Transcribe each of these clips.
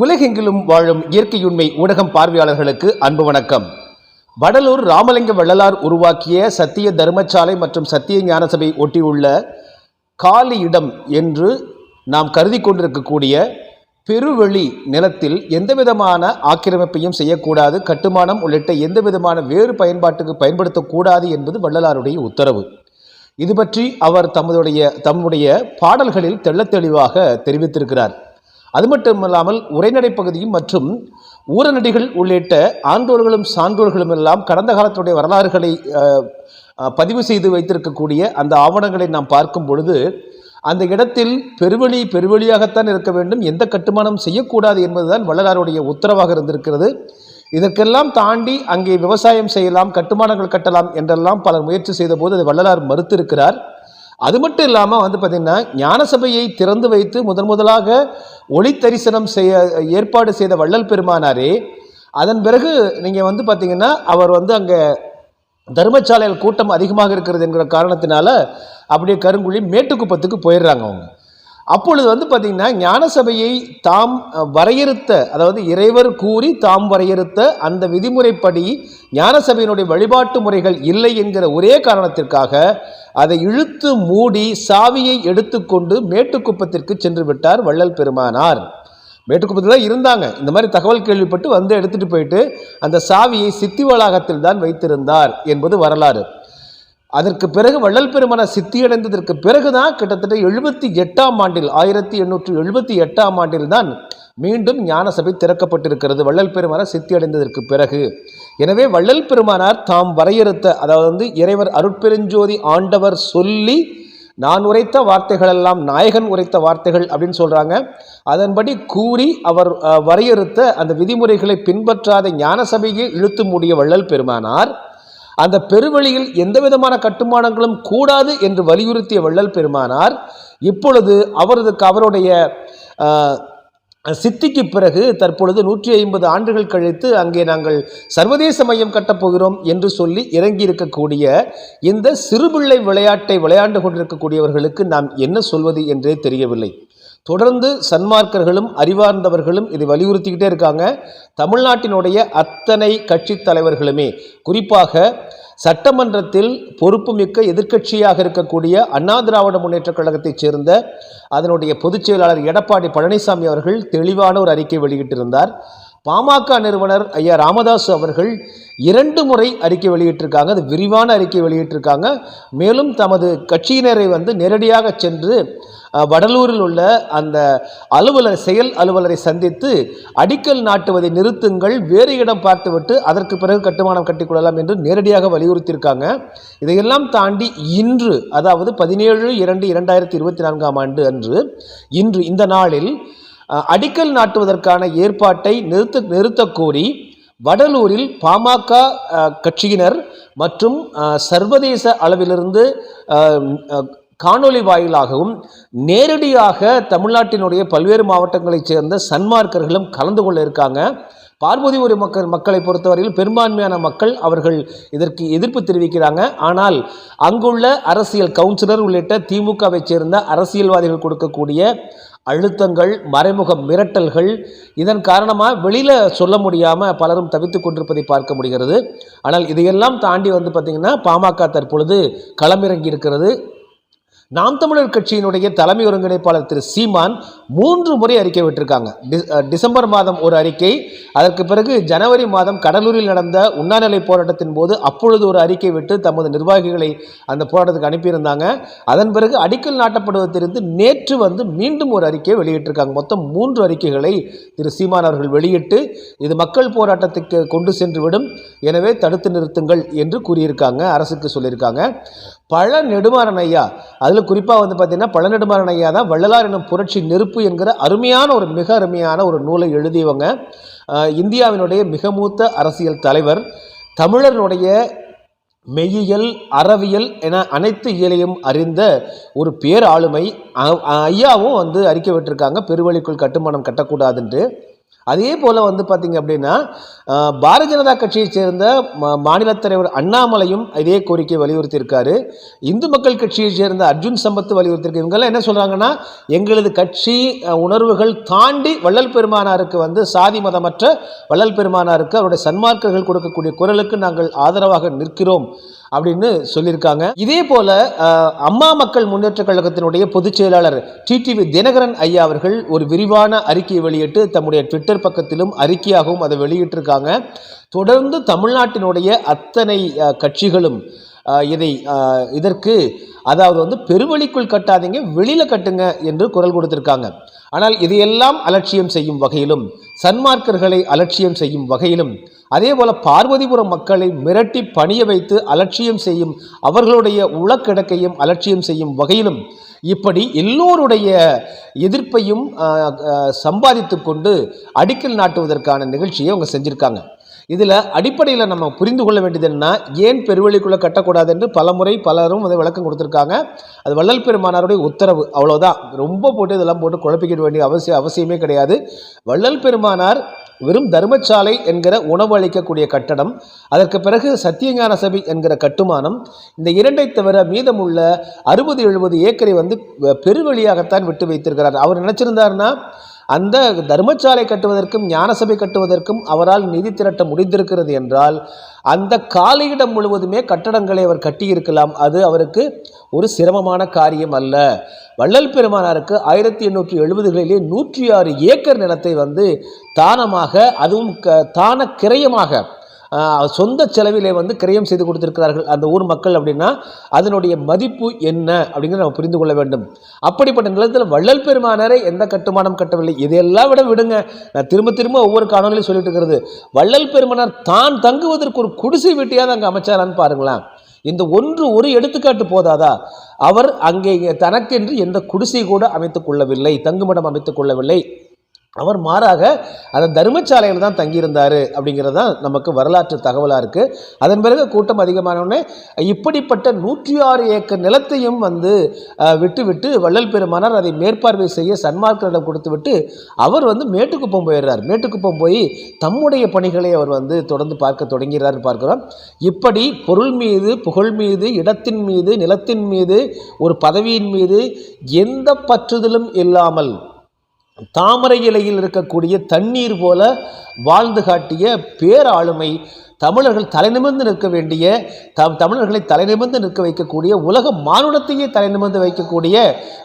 உலகெங்கிலும் வாழும் இயற்கையுண்மை ஊடகம் பார்வையாளர்களுக்கு அன்பு வணக்கம். வடலூர் ராமலிங்க வள்ளலார் உருவாக்கிய சத்திய தர்மசாலை மற்றும் சத்திய ஞானசபை ஒட்டியுள்ள காலி இடம் என்று நாம் கருதி கொண்டிருக்கக்கூடிய பெருவெளி நிலத்தில் எந்தவிதமான ஆக்கிரமிப்பையும் செய்யக்கூடாது கட்டுமானம் உள்ளிட்ட எந்தவிதமான வேறு பயன்பாட்டுக்கு பயன்படுத்தக்கூடாது என்பது வள்ளலாருடைய உத்தரவு. இது பற்றி அவர் தம்முடைய தம்முடைய பாடல்களில் தெள்ளத்தெளிவாக தெரிவித்திருக்கிறார். அது மட்டும் இல்லாமல் உரைநடை பகுதியும் மற்றும் ஊரநடிகள் உள்ளிட்ட ஆண்டோர்களும் சான்றோர்களும் எல்லாம் கடந்த காலத்துடைய வரலாறுகளை பதிவு செய்து வைத்திருக்கக்கூடிய அந்த ஆவணங்களை நாம் பார்க்கும் பொழுது அந்த இடத்தில் பெருவழி பெருவழியாகத்தான் இருக்க வேண்டும் எந்த கட்டுமானம் செய்யக்கூடாது என்பதுதான் வள்ளலாருடைய உத்தரவாக இருந்திருக்கிறது. இதற்கெல்லாம் தாண்டி அங்கே விவசாயம் செய்யலாம் கட்டுமானங்கள் கட்டலாம் என்றெல்லாம் பலர் முயற்சி செய்தபோது அதை வள்ளலார் மறுத்திருக்கிறார். அது மட்டும் இல்லாமல் வந்து பார்த்திங்கன்னா ஞானசபையை திறந்து வைத்து முதன் முதலாக ஒளி தரிசனம் செய்ய ஏற்பாடு செய்த வள்ளல் பெருமானாரே அதன் பிறகு நீங்கள் வந்து பார்த்தீங்கன்னா அவர் வந்து அங்கே தர்மசாலையில் கூட்டம் அதிகமாக இருக்கிறது என்கிற காரணத்தினால அப்படியே கருங்குழி மேட்டுக்குப்பத்துக்கு போயிடுறாங்க அவங்க. அப்பொழுது வந்து பார்த்திங்கன்னா ஞானசபையை தாம் வரையறுத்த அதாவது இறைவர் கூறி தாம் வரையறுத்த அந்த விதிமுறைப்படி ஞானசபையினுடைய வழிபாட்டு முறைகள் இல்லை என்கிற ஒரே காரணத்திற்காக அதை இழுத்து மூடி சாவியை எடுத்துக்கொண்டு மேட்டுக்குப்பத்திற்கு சென்று விட்டார் வள்ளல் பெருமானார். மேட்டுக்குப்பத்தில் தான் இருந்தாங்க. இந்த மாதிரி தகவல் கேள்விப்பட்டு வந்து எடுத்துகிட்டு போயிட்டு அந்த சாவியை சித்தி வளாகத்தில் தான் வைத்திருந்தார் என்பது வரலாறு. அதற்கு பிறகு வள்ளல் பெருமான சித்தியடைந்ததற்கு பிறகுதான் கிட்டத்தட்ட எழுபத்தி எட்டாம் ஆண்டில் ஆயிரத்தி எண்ணூற்றி எழுபத்தி எட்டாம் ஆண்டில் தான் மீண்டும் ஞான சபை திறக்கப்பட்டிருக்கிறது. வள்ளல் பெருமானார் சித்தியடைந்ததற்கு பிறகு. எனவே வள்ளல் பெருமானார் தாம் வரையறுத்த அதாவது வந்து இறைவர் அருட்பெருஞ்சோதி ஆண்டவர் சொல்லி நான் உரைத்த வார்த்தைகளெல்லாம் நாயகன் உரைத்த வார்த்தைகள் அப்படின்னு சொல்கிறாங்க அதன்படி கூறி அவர் வரையறுத்த அந்த விதிமுறைகளை பின்பற்றாத ஞான சபையை இழுத்து மூடிய வள்ளல் பெருமானார் அந்த பெருவழியில் எந்தவிதமான கட்டுமானங்களும் கூடாது என்று வலியுறுத்திய வள்ளல் பெருமானார் இப்பொழுது அவரது அவருடைய சித்திக்கு பிறகு தற்பொழுது நூற்றி ஐம்பது ஆண்டுகள் கழித்து அங்கே நாங்கள் சர்வதேச மையம் கட்டப்போகிறோம் என்று சொல்லி இறங்கி இருக்கக்கூடிய இந்த சிறுபிள்ளை விளையாட்டை விளையாண்டு கொண்டிருக்கக்கூடியவர்களுக்கு நாம் என்ன சொல்வது என்றே தெரியவில்லை. தொடர்ந்து சன்மார்க்கர்களும் அறிவார்ந்தவர்களும் இதை வலியுறுத்திக்கிட்டே இருக்காங்க. தமிழ்நாட்டினுடைய அத்தனை கட்சி தலைவர்களுமே குறிப்பாக சட்டமன்றத்தில் பொறுப்புமிக்க எதிர்க்கட்சியாக இருக்கக்கூடிய அண்ணா திராவிட முன்னேற்றக் கழகத்தைச் சேர்ந்த அதனுடைய பொதுச் செயலாளர் எடப்பாடி பழனிசாமி அவர்கள் தெளிவான ஒரு அறிக்கை வெளியிட்டிருந்தார். பாமக நிறுவனர் ஐயா ராமதாஸ் அவர்கள் இரண்டு முறை அறிக்கை வெளியிட்டிருக்காங்க அது விரிவான அறிக்கை வெளியிட்டிருக்காங்க. மேலும் தமது கட்சியினரை வந்து நேரடியாக சென்று வடலூரில் உள்ள அந்த அலுவலர் செயல் அலுவலரை சந்தித்து அடிக்கல் நாட்டுவதை நிறுத்துங்கள் வேறு இடம் பார்த்துவிட்டு அதற்கு பிறகு கட்டுமானம் கட்டிக்கொள்ளலாம் என்று நேரடியாக வலியுறுத்தியிருக்காங்க. இதையெல்லாம் தாண்டி இன்று அதாவது பதினேழு இரண்டு இரண்டாயிரத்தி இருபத்தி நான்காம் ஆண்டு அன்று இன்று இந்த நாளில் அடிக்கல் நாட்டுவதற்கான ஏற்பாட்டை நிறுத்த நிறுத்தக்கோரி வடலூரில் பாமக கட்சியினர் மற்றும் சர்வதேச அளவிலிருந்து காணொலி காணொளி வாயிலாகவும் நேரடியாக தமிழ்நாட்டினுடைய பல்வேறு மாவட்டங்களைச் சேர்ந்த சன்மார்க்கர்களும் கலந்து கொள்ள இருக்காங்க. பார்வதி ஒரு மக்கள் மக்களை பொறுத்தவரையில் பெரும்பான்மையான மக்கள் அவர்கள் இதற்கு எதிர்ப்பு தெரிவிக்கிறாங்க. ஆனால் அங்குள்ள அரசியல் கவுன்சிலர் உள்ளிட்ட திமுகவைச் சேர்ந்த அரசியல்வாதிகள் கொடுக்கக்கூடிய அழுத்தங்கள் மறைமுக மிரட்டல்கள் இதன் காரணமாக வெளியில் சொல்ல முடியாமல் பலரும் தவித்து கொண்டிருப்பதை பார்க்க முடிகிறது. ஆனால் இதையெல்லாம் தாண்டி வந்து பார்த்திங்கன்னா பாமக தற்பொழுது களமிறங்கி இருக்கிறது நாம் தமிழர் கட்சியினுடைய தலைமை ஒருங்கிணைப்பாளர் திரு சீமான் மூன்று முறை அறிக்கை விட்டிருக்காங்க. டிசம்பர் மாதம் ஒரு அறிக்கை அதற்கு பிறகு ஜனவரி மாதம் கடலூரில் நடந்த உண்ணாநிலை போராட்டத்தின் போது அப்பொழுது ஒரு அறிக்கை விட்டு தமது நிர்வாகிகளை அந்த போராட்டத்துக்கு அனுப்பியிருந்தாங்க. அதன் பிறகு அடிக்கல் நாட்டப்படுவது தெரிந்து நேற்று வந்து மீண்டும் ஒரு அறிக்கையை வெளியிட்டிருக்காங்க. மொத்தம் மூன்று அறிக்கைகளை திரு சீமான் அவர்கள் வெளியிட்டு இது மக்கள் போராட்டத்துக்கு கொண்டு சென்று விடும் எனவே தடுத்து நிறுத்துங்கள் என்று கூறியிருக்காங்க அரசுக்கு சொல்லியிருக்காங்க. பழ நெடுமாறன் ஐயா அதில் குறிப்பாக வந்து பார்த்தீங்கன்னா பழநெடுமாறன் ஐயா தான் வள்ளலார் எனும் புரட்சி நெருப்பு என்கிற அருமையான ஒரு மிக அருமையான ஒரு நூலை எழுதியவங்க. இந்தியாவினுடைய மிக மூத்த அரசியல் தலைவர் தமிழர்களுடைய மெய்யியல் அறவியல் என அனைத்து இயலையும் அறிந்த ஒரு பேர் ஆளுமை ஐயாவும் வந்து அறிக்கை விட்டிருக்காங்க பெருவழிக்குள் கட்டுமானம் கட்டக்கூடாதுன்ட்டு. அதே போல் வந்து பார்த்தீங்க அப்படின்னா பாரதிய ஜனதா கட்சியைச் சேர்ந்த மாநில தலைவர் அண்ணாமலையும் இதே கோரிக்கையை வலியுறுத்தியிருக்காரு. இந்து மக்கள் கட்சியைச் சேர்ந்த அர்ஜுன் சம்பத்து வலியுறுத்தியிருக்கு இவங்கெல்லாம் என்ன சொல்கிறாங்கன்னா எங்களது கட்சி உணர்வுகள் தாண்டி வள்ளல் பெருமானாருக்கு வந்து சாதி மதமற்ற வள்ளல் பெருமானாருக்கு அவருடைய சன்மார்க்கர்கள் கொடுக்கக்கூடிய குரலுக்கு நாங்கள் ஆதரவாக நிற்கிறோம். அப்படின்னு சொல்லியிருக்காங்க. இதே போல அம்மா மக்கள் முன்னேற்ற கழகத்தினுடைய பொதுச் செயலாளர் டிடிவி தினகரன் ஐயா அவர்கள் ஒரு விரிவான அறிக்கையை வெளியிட்டு தம்முடைய ட்விட்டர் பக்கத்திலும் அறிக்கையாகவும் அதை வெளியிட்டிருக்காங்க. தொடர்ந்து தமிழ்நாட்டினுடைய அத்தனை கட்சிகளும் இதை இதற்கு அதாவது வந்து பெருவழிக்குள் கட்டாதீங்க வெளியில கட்டுங்க என்று குரல் கொடுத்திருக்காங்க. ஆனால் இதையெல்லாம் அலட்சியம் செய்யும் வகையிலும் சன்மார்க்கர்களை அலட்சியம் செய்யும் வகையிலும் அதே போல பார்வதிபுரம் மக்களை மிரட்டி பணிய வைத்து அலட்சியம் செய்யும் அவர்களுடைய உளக்கிடக்கையும் அலட்சியம் செய்யும் வகையிலும் இப்படி எல்லோருடைய எதிர்ப்பையும் சம்பாதித்து கொண்டு அடிக்கல் நாட்டுவதற்கான நிகழ்ச்சியை அவங்க செஞ்சுருக்காங்க. இதில் அடிப்படையில் நம்ம புரிந்து கொள்ள வேண்டியது என்னன்னா ஏன் பெருவழிக்குள்ளே கட்டக்கூடாது என்று பலமுறை பலரும் அதை விளக்கம் கொடுத்துருக்காங்க. அது வள்ளல் பெருமானாருடைய உத்தரவு அவ்வளோதான் ரொம்ப போட்டு இதெல்லாம் போட்டு குழப்பிக்கிட வேண்டிய அவசியம் அவசியமே கிடையாது. வள்ளல் பெருமானார் வெறும் தர்மசாலை என்கிற உணவு அளிக்கக்கூடிய கட்டடம் அதற்கு பிறகு சத்தியஞான சபை என்கிற கட்டுமானம் இந்த இரண்டை தவிர மீதமுள்ள அறுபது எழுபது ஏக்கரை வந்து பெருவழியாகத்தான் விட்டு வைத்திருக்கிறார். அவர் நினச்சிருந்தார்னா அந்த தர்மசாலை கட்டுவதற்கும் ஞானசபை கட்டுவதற்கும் அவரால் நிதி திரட்ட முடிந்திருக்கிறது என்றால் அந்த காலியிடம் முழுவதுமே கட்டடங்களை அவர் கட்டியிருக்கலாம். அது அவருக்கு ஒரு சிரமமான காரியம் அல்ல. வள்ளல் பெருமானாருக்கு ஆயிரத்தி எண்ணூற்றி எழுபதுகளிலே நூற்றி ஆறு ஏக்கர் நிலத்தை வந்து தானமாக அதுவும் க தான கிரயமாக சொந்த செலவிலே வந்து கிரயம் செய்து கொடுத்திருக்கிறார்கள் அந்த ஊர் மக்கள் அப்படின்னா அதனுடைய மதிப்பு என்ன அப்படிங்கிறத நம்ம புரிந்து கொள்ள வேண்டும். அப்படிப்பட்ட நிலத்தில் வள்ளல் பெருமானரை எந்த கட்டுமானம் கட்டவில்லை? இதையெல்லாம் விட விடுங்க. நான் திரும்ப திரும்ப ஒவ்வொரு காணொலியும் சொல்லிட்டு இருக்கிறது. வள்ளல் பெருமானார் தான் தங்குவதற்கு ஒரு குடிசை வீட்டையாவது அங்கே அமைச்சாரான்னு பாருங்களேன். இந்த ஒன்று ஒரு எடுத்துக்காட்டு போதாதா? அவர் அங்கே தனக்கென்று எந்த குடிசை கூட அமைத்துக் கொள்ளவில்லை தங்குமிடம் அமைத்துக் கொள்ளவில்லை. அவர் மாறாக அந்த தர்மசாலையில் தான் தங்கியிருந்தார் அப்படிங்கிறது தான் நமக்கு வரலாற்று தகவலாக இருக்குது அதன் பிறகு கூட்டம் அதிகமானவுடனே இப்படிப்பட்ட நூற்றி ஆறு ஏக்கர் நிலத்தையும் வந்து விட்டுவிட்டு வள்ளல் பெருமானார் அதை மேற்பார்வை செய்ய சன்மார்க்கரிடம் கொடுத்து விட்டு அவர் வந்து மேட்டுக்குப்பம் போயிடுறார். மேட்டுக்குப்பம் போய் தம்முடைய பணிகளை அவர் வந்து தொடர்ந்து பார்க்க தொடங்கிறார் பார்க்கிறோம். இப்படி பொருள் மீது புகழ் மீது இடத்தின் மீது நிலத்தின் மீது ஒரு பதவியின் மீது எந்த பற்றுதலும் இல்லாமல் தாமரை இலையில் இருக்கக்கூடிய தண்ணீர் போல வாழ்ந்து காட்டிய பேராளுமை தமிழர்கள் தலைநிமிர்ந்து நிற்க வேண்டிய த தமிழர்களை தலைநிமிர்ந்து நிற்க வைக்கக்கூடிய உலக மானுடத்தையே தலைநிமிர்ந்து வைக்கக்கூடிய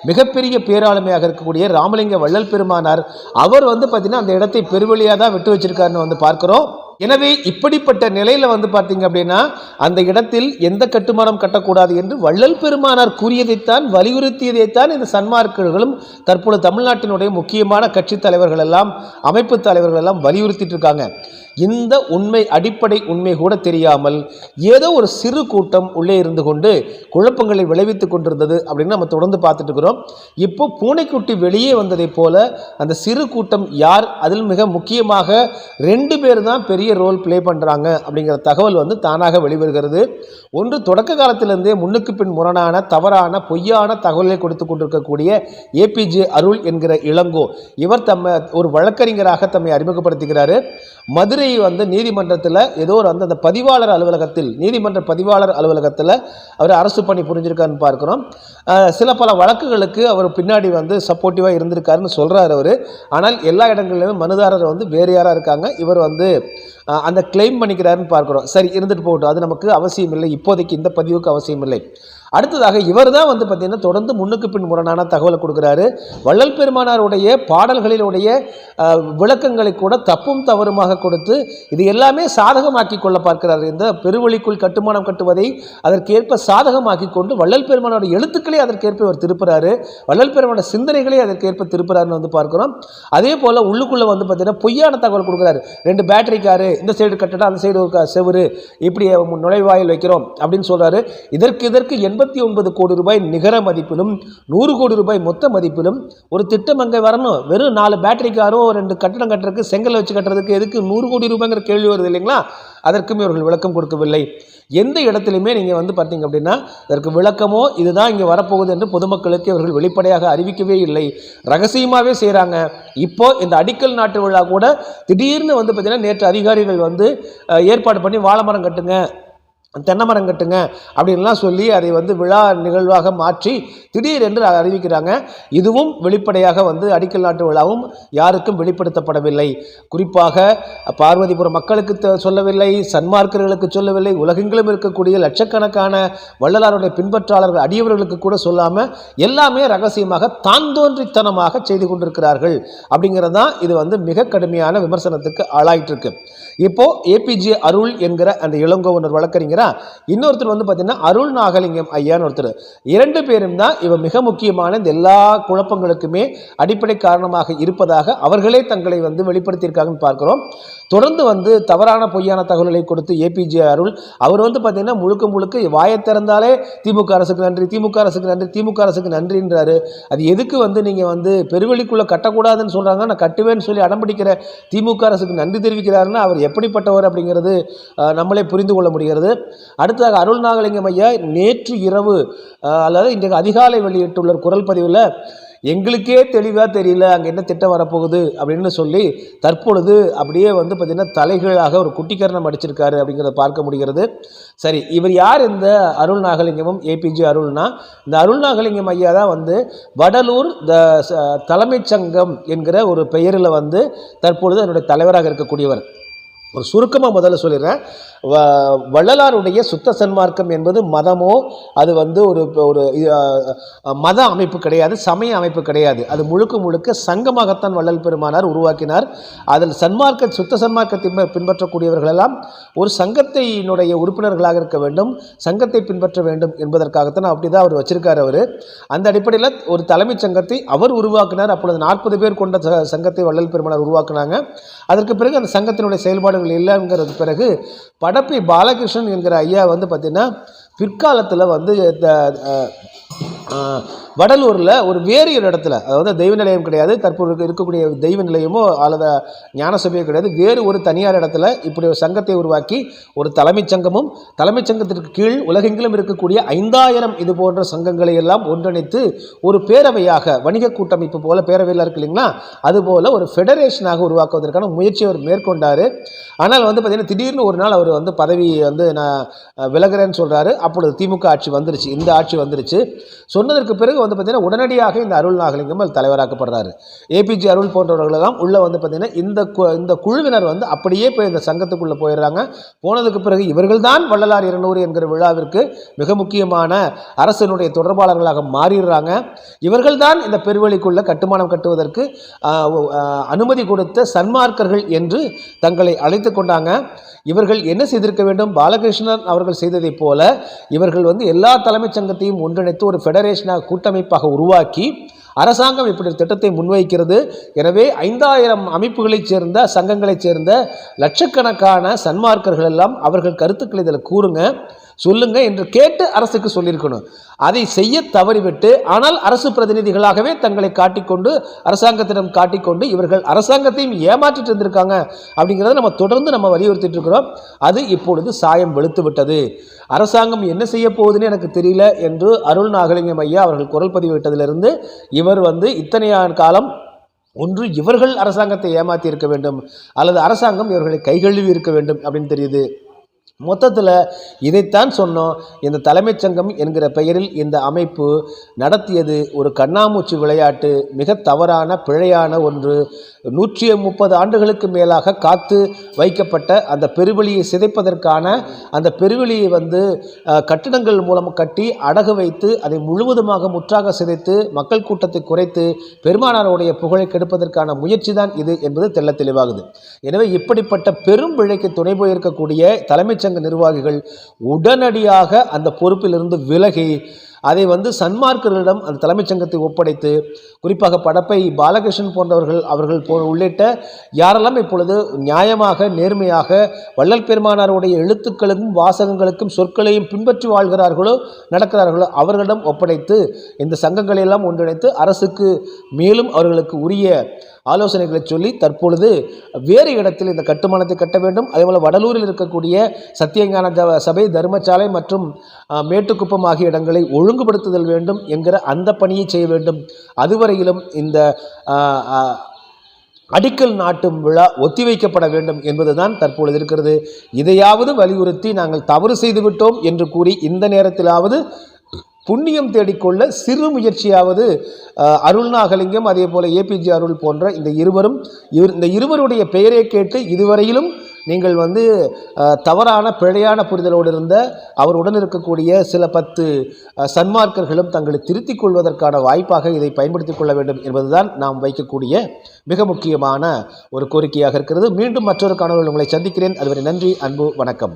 மிகப்பெரிய பேராளுமையாக இருக்கக்கூடிய ராமலிங்க வள்ளல் பெருமானார் அவர் வந்து பார்த்திங்கன்னா அந்த இடத்தை பெருவழியாக தான் விட்டு வச்சிருக்காருன்னு வந்து பார்க்குறோம். எனவே இப்படிப்பட்ட நிலையில் வந்து பார்த்தீங்க அப்படின்னா அந்த இடத்தில் எந்த கட்டுமானம் கட்டக்கூடாது என்று வள்ளல் பெருமானார் கூறியதைத்தான் வலியுறுத்தியதைத்தான் இந்த சன்மார்க்கர்களும் தற்போது தமிழ்நாட்டினுடைய முக்கியமான கட்சி தலைவர்கள் எல்லாம் அமைப்பு தலைவர்கள் எல்லாம் வலியுறுத்திட்டு இருக்காங்க. இந்த உண்மை அடிப்படை உண்மை கூட தெரியாமல் ஏதோ ஒரு சிறு கூட்டம் உள்ளே இருந்து கொண்டு குழப்பங்களை விளைவித்துக் கொண்டிருந்தது அப்படின்னு நம்ம தொடர்ந்து பார்த்துட்டு இருக்கிறோம். இப்போ பூனைக்குட்டி வெளியே வந்ததைப் போல அந்த சிறு கூட்டம் யார்? அதில் மிக முக்கியமாக ரெண்டு பேர் தான் பெரிய ரோல் ப்ளே பண்ணுறாங்க அப்படிங்கிற தகவல் வந்து தானாக வெளிவருகிறது. ஒன்று தொடக்க காலத்திலிருந்தே முன்னுக்கு பின் முரணான தவறான பொய்யான தகவலை கொடுத்து கொண்டிருக்கக்கூடிய ஏபிஜே அருள் என்கிற இளங்கோ. இவர் தம்மை ஒரு வழக்கறிஞராக தம்மை அறிமுகப்படுத்துகிறாரு. மதுரை வந்து நீதிமன்றத்தில் ஏதோ ஒரு வந்து அந்த பதிவாளர் அலுவலகத்தில் நீதிமன்ற பதிவாளர் அலுவலகத்தில் அவர் அரசு பணி புரிஞ்சிருக்காருன்னு பார்க்குறோம். சில பல வழக்குகளுக்கு அவர் பின்னாடி வந்து சப்போர்ட்டிவாக இருந்திருக்காருன்னு சொல்கிறார் அவர். ஆனால் எல்லா இடங்களிலுமே மனுதாரர் வந்து வேறு யாராக இருக்காங்க. இவர் வந்து அந்த கிளைம் பண்ணிக்கிறாருன்னு பார்க்குறோம். சரி இருந்துட்டு போகட்டும். அது நமக்கு அவசியம் இல்லை இப்போதைக்கு இந்த பதிவுக்கு அவசியம் இல்லை அடுத்ததாக இவர் தான் வந்து பார்த்திங்கன்னா தொடர்ந்து முன்னுக்கு பின் முரணான தகவலை கொடுக்குறாரு. வள்ளல் பெருமானாருடைய பாடல்களினுடைய விளக்கங்களை கூட தப்பும் தவறுமாக கொடுத்து இது எல்லாமே சாதகமாக்கி கொள்ள பார்க்கிறார். இந்த பெருவழிக்குள் கட்டுமானம் கட்டுவதை அதற்கேற்ப சாதகமாக்கி கொண்டு வள்ளல் பெருமானோட எழுத்துக்களே அதற்கேற்ப இவர் திருப்புறாரு. வள்ளல் பெருமானோட சிந்தனைகளே அதற்கேற்ப திருப்புறாருன்னு வந்து பார்க்குறோம். அதே போல் உள்ளுக்குள்ளே வந்து பார்த்திங்கன்னா பொய்யான தகவல் கொடுக்குறாரு. ரெண்டு பேட்டரி காரு இந்த சைடு கட்டடம் அந்த சைடு ஒரு செவரு இப்படி நுழைவாயில் வைக்கிறோம் அப்படின்னு சொல்கிறாரு இதற்கு இதற்கு எண்பத்தி ஒன்பது கோடி ரூபாய் நிகர மதிப்பிலும் நூறு கோடி ரூபாய் மொத்த மதிப்பிலும் ஒரு திட்டம் அங்கே வரணும். வெறும் நாலு பேட்டரி காரும் ரெண்டு கட்டடம் கட்டுறதுக்கு செங்கல் வச்சு கட்டுறதுக்கு எதுக்கு நூறு கோடி ரூபாய்ங்கிற கேள்வி வருது இல்லைங்களா? அதற்கும் இவர்கள் விளக்கம் கொடுக்கவில்லை. எந்த இடத்துலையுமே நீங்கள் வந்து பார்த்தீங்க அப்படின்னா அதற்கு விளக்கமோ இதுதான் இங்கே வரப்போகுது என்று பொதுமக்களுக்கு இவர்கள் வெளிப்படையாக அறிவிக்கவே இல்லை. ரகசியமாகவே செய்கிறாங்க இப்போ இந்த அடிக்கல் நாட்டு விழா கூட திடீர்னு வந்து பார்த்தீங்கன்னா நேற்று அதிகாரிகள் வந்து ஏற்பாடு பண்ணி வாழைமரம் கட்டுங்க தென்னை மரம் கட்டுங்க அப்படின்லாம் சொல்லி அதை வந்து விழா நிகழ்வாக மாற்றி திடீரென்று அறிவிக்கிறாங்க. இதுவும் வெளிப்படையாக வந்து அடிக்கல் நாட்டு விழாவும் யாருக்கும் வெளிப்படுத்தப்படவில்லை. குறிப்பாக பார்வதிபுரம் மக்களுக்கு சொல்லவில்லை சன்மார்க்கர்களுக்கு சொல்லவில்லை உலகெங்கிலும் இருக்கக்கூடிய லட்சக்கணக்கான வள்ளலாருடைய பின்பற்றாளர்கள் அடியவர்களுக்கு கூட சொல்லாமல் எல்லாமே ரகசியமாக தான் தோன்றித்தனமாக செய்து கொண்டிருக்கிறார்கள். அப்படிங்கிறது தான் இது வந்து மிக கடுமையான விமர்சனத்துக்கு ஆளாயிட்டு இருக்கு இப்போ ஏபிஜே அருள் என்கிற அந்த இளங்கோவனர் வழக்கறிஞர் இன்னொருத்தர் வந்து பார்த்தீங்கன்னா அருள் நாகலிங்கம் ஐயான்னு ஒருத்தர். இரண்டு பேரும் தான் இவன் மிக முக்கியமான இந்த எல்லா குழப்பங்களுக்குமே அடிப்படை காரணமாக இருப்பதாக அவர்களே தங்களை வந்து வெளிப்படுத்தியிருக்காங்கன்னு பார்க்கிறோம். தொடர்ந்து வந்து தவறான பொய்யான தகவல்களை கொடுத்து ஏபிஜே அருள் அவர் வந்து பார்த்தீங்கன்னா முழுக்க முழுக்க வாயை திறந்தாலே திமுக அரசுக்கு நன்றி திமுக அரசுக்கு நன்றி திமுக அரசுக்கு நன்றின்றாரு. அது எதுக்கு வந்து நீங்கள் வந்து பெருவெளிக்குள்ளே கட்டக்கூடாதுன்னு சொல்கிறாங்க நான் கட்டுவேன்னு சொல்லி அடம்பிடிக்கிற திமுக அரசுக்கு நன்றி தெரிவிக்கிறாருன்னா அவர் எப்படிப்பட்டவர் அப்படிங்கிறது நம்மளே புரிந்து கொள்ள முடிகிறது. அடுத்ததாக அருள் நாகலிங்கம் ஐயா நேற்று இரவு அல்லது இன்றைக்கு அதிகாலை வெளியிட்டுள்ள குரல் பதிவில் எங்களுக்கே தெளிவாக தெரியல அங்கே என்ன திட்டம் வரப்போகுது அப்படின்னு சொல்லி தற்பொழுது அப்படியே வந்து பார்த்திங்கன்னா தலைகீழாக ஒரு குட்டிக்கரணம் அடிச்சிருக்காரு அப்படிங்கிறத பார்க்க முடிகிறது. சரி இவர் யார் இந்த அருள் நாகலிங்கமும் ஏபிஜே அருள்னா? இந்த அருள் நாகலிங்கம் ஐயா தான் வந்து வடலூர் த ச- தலைமைச் சங்கம் என்கிற ஒரு பெயரில் வந்து தற்பொழுது அதனுடைய தலைவராக இருக்கக்கூடியவர். ஒரு சுருக்கமாக முதல்ல சொல்லிடுறேன். வ வள்ளலாருடைய சுத்த சன்மார்க்கம் என்பது மதமோ அது வந்து ஒரு ஒரு மத அமைப்பு கிடையாது சமய அமைப்பு கிடையாது. அது முழுக்க முழுக்க சங்கமாகத்தான் வள்ளல் பெருமானார் உருவாக்கினார். அதில் சன்மார்க்க சுத்த சன்மார்க்கத்தை பின்பற்றக்கூடியவர்களெல்லாம் ஒரு சங்கத்தினுடைய உறுப்பினர்களாக இருக்க வேண்டும் சங்கத்தை பின்பற்ற வேண்டும் என்பதற்காகத்தான் அப்படி தான் அவர் வச்சிருக்கார் அவர். அந்த அடிப்படையில் ஒரு தலைமைச் சங்கத்தை அவர் உருவாக்கினார். அப்பொழுது நாற்பது பேர் கொண்ட ச- சங்கத்தை வள்ளல் பெருமானார் உருவாக்குனாங்க. அதற்கு பிறகு அந்த சங்கத்தினுடைய செயல்பாடு செயல்பாடுகள் இல்லைங்கிறது பிறகு படப்பி பாலகிருஷ்ணன் என்கிற ஐயா வந்து பார்த்திங்கன்னா பிற்காலத்தில் வந்து இந்த வடலூரில் ஒரு வேறு ஒரு இடத்துல அதாவது தெய்வ நிலையம் கிடையாது தற்போது இருக்கக்கூடிய தெய்வ நிலையமோ அல்லது ஞான சபையோ கிடையாது வேறு ஒரு தனியார் இடத்துல இப்படி ஒரு சங்கத்தை உருவாக்கி ஒரு தலைமைச் சங்கமும் தலைமைச் சங்கத்திற்கு கீழ் உலகெங்கிலும் இருக்கக்கூடிய ஐந்தாயிரம் இது போன்ற சங்கங்களை எல்லாம் ஒன்றிணைத்து ஒரு பேரவையாக வணிக கூட்டமைப்பு போல பேரவையில் இருக்கு இல்லைங்களா? அதுபோல் ஒரு ஃபெடரேஷனாக உருவாக்குவதற்கான முயற்சி அவர் மேற்கொண்டார். ஆனால் வந்து பார்த்திங்கன்னா திடீர்னு ஒரு நாள் அவர் வந்து பதவி வந்து நான் விலகிறேன்னு விலகுறேன்னு சொல்கிறாரு அப்பொழுது திமுக ஆட்சி வந்துருச்சு. இந்த ஆட்சி வந்துருச்சு. சொன்னதற்கு பிறகு வந்து பார்த்திங்கன்னா உடனடியாக இந்த அருள் நாகலிங்கம் தலைவராக்கப்படுறார். தலைவராக்கப்படுறாரு ஏபிஜே அருள் போன்றவர்களெல்லாம் உள்ளே வந்து பார்த்திங்கன்னா இந்த கு- இந்த குழுவினர் வந்து அப்படியே போய் இந்த சங்கத்துக்குள்ளே போயிடுறாங்க. போனதுக்கு பிறகு இவர்கள்தான் வள்ளலார் இருநூறு என்கிற விழாவிற்கு மிக முக்கியமான அரசனுடைய தொடர்பாளர்களாக மாறிடுறாங்க. இவர்கள்தான் இந்த பெருவெளிக்குள்ள கட்டுமானம் கட்டுவதற்கு அனுமதி கொடுத்த சன்மார்க்கர்கள் என்று தங்களை அழைத்து கொண்டாங்க. இவர்கள் என்ன செய்திருக்க வேண்டும்? பாலகிருஷ்ணன் அவர்கள் செய்ததைப் போல இவர்கள் வந்து எல்லா தலைமைச் சங்கத்தையும் ஒன்றிணைத்து ஒரு ஃபெடரேஷனாக கூட்டமைப்பாக உருவாக்கி அரசாங்கம் இப்படி திட்டத்தை முன்வைக்கிறது. எனவே ஐந்தாயிரம் அமைப்புகளைச் சேர்ந்த சங்கங்களைச் சேர்ந்த லட்சக்கணக்கான சன்மார்க்கர்கள் எல்லாம் அவர்கள் கருத்துக்களை இதில் கூறுங்க. சொல்லுங்க என்று கேட்டு அரசுக்கு சொல்லியிருக்கணும். அதை செய்ய தவறிவிட்டு ஆனால் அரசு பிரதிநிதிகளாகவே தங்களை காட்டிக்கொண்டு அரசாங்கத்திடம் காட்டிக்கொண்டு இவர்கள் அரசாங்கத்தையும் ஏமாற்றிட்டு இருந்திருக்காங்க அப்படிங்கிறத நம்ம தொடர்ந்து நம்ம வலியுறுத்திட்டு இருக்கிறோம். அது இப்பொழுது சாயம் வெளுத்து விட்டது. அரசாங்கம் என்ன செய்ய போகுதுன்னு எனக்கு தெரியல என்று அருள் நாகலிங்கம் ஐயா அவர்கள் குரல் பதிவிட்டதிலிருந்து இவர் வந்து இத்தனை காலம் ஒன்று இவர்கள் அரசாங்கத்தை ஏமாற்றி இருக்க வேண்டும் அல்லது அரசாங்கம் இவர்களை கைகழுவி இருக்க வேண்டும் அப்படின்னு தெரியுது. மொத்தத்தில் இதைத்தான் சொன்னோம். இந்த தலைமைச் சங்கம் என்கிற பெயரில் இந்த அமைப்பு நடத்தியது ஒரு கண்ணாமூச்சி விளையாட்டு மிக தவறான பிழையான ஒன்று. நூற்றி முப்பது ஆண்டுகளுக்கு மேலாக காத்து வைக்கப்பட்ட அந்த பெருவெளியை சிதைப்பதற்கான அந்த பெருவெளியை வந்து கட்டிடங்கள் மூலம் கட்டி அடகு வைத்து அதை முழுவதுமாக முற்றாக சிதைத்து மக்கள் கூட்டத்தை குறைத்து பெருமானாருடைய புகழை கெடுப்பதற்கான முயற்சி தான் இது என்பது தெள்ள தெளிவாகுது. எனவே இப்படிப்பட்ட பெரும் பிழைக்கு துணை போயிருக்கக்கூடிய தலைமைச் தொழிற்சங்க நிர்வாகிகள் உடனடியாக அந்த பொறுப்பிலிருந்து விலகி அதை வந்து சன்மார்க்கர்களிடம் அந்த தலைமைச் சங்கத்தை ஒப்படைத்து குறிப்பாக படப்பை பாலகிருஷ்ணன் போன்றவர்கள் அவர்கள் போ உள்ளிட்ட யாரெல்லாம் இப்பொழுது நியாயமாக நேர்மையாக வள்ளல் பெருமானாருடைய எழுத்துக்களுக்கும் வாசகங்களுக்கும் சொற்களையும் பின்பற்றி வாழ்கிறார்களோ நடக்கிறார்களோ அவர்களிடம் ஒப்படைத்து இந்த சங்கங்களை எல்லாம் ஒன்றிணைத்து அரசுக்கு மேலும் அவர்களுக்கு உரிய ஆலோசனைகளை சொல்லி தற்பொழுது வேறு இடத்தில் இந்த கட்டுமானத்தை கட்ட வேண்டும். அதேபோல் வடலூரில் இருக்கக்கூடிய சத்தியஞான சபை தர்மசாலை மற்றும் மேட்டுக்குப்பம் ஆகிய இடங்களை ஒழுங்குபடுத்துதல் வேண்டும் என்கிற அந்த பணியை செய்ய வேண்டும். அதுவரையிலும் இந்த அடிக்கல் நாட்டும் விழா ஒத்திவைக்கப்பட வேண்டும் என்பதுதான் தற்பொழுது இருக்கிறது. இதையாவது வலியுறுத்தி நாங்கள் தவறு செய்துவிட்டோம் என்று கூறி இந்த நேரத்திலாவது புண்ணியம் தேடிக்கொள்ள சிறு முயற்சியாவது அருள்நாகலிங்கம் அதே போல ஏபிஜே அருள் போன்ற இந்த இருவரும் இவர் இந்த இருவருடைய பெயரை கேட்டு இதுவரையிலும் நீங்கள் வந்து தவறான பிழையான புரிதலோடு இருந்த அவருடன் இருக்கக்கூடிய சில பத்து சன்மார்க்கர்களும் தங்களை திருத்திக் கொள்வதற்கான வாய்ப்பாக இதை பயன்படுத்திக் கொள்ள வேண்டும் என்பதுதான் நாம் வைக்கக்கூடிய மிக முக்கியமான ஒரு கோரிக்கையாக இருக்கிறது. மீண்டும் மற்றொரு காணொலியில் உங்களை சந்திக்கிறேன். அதுவரை நன்றி அன்பு வணக்கம்.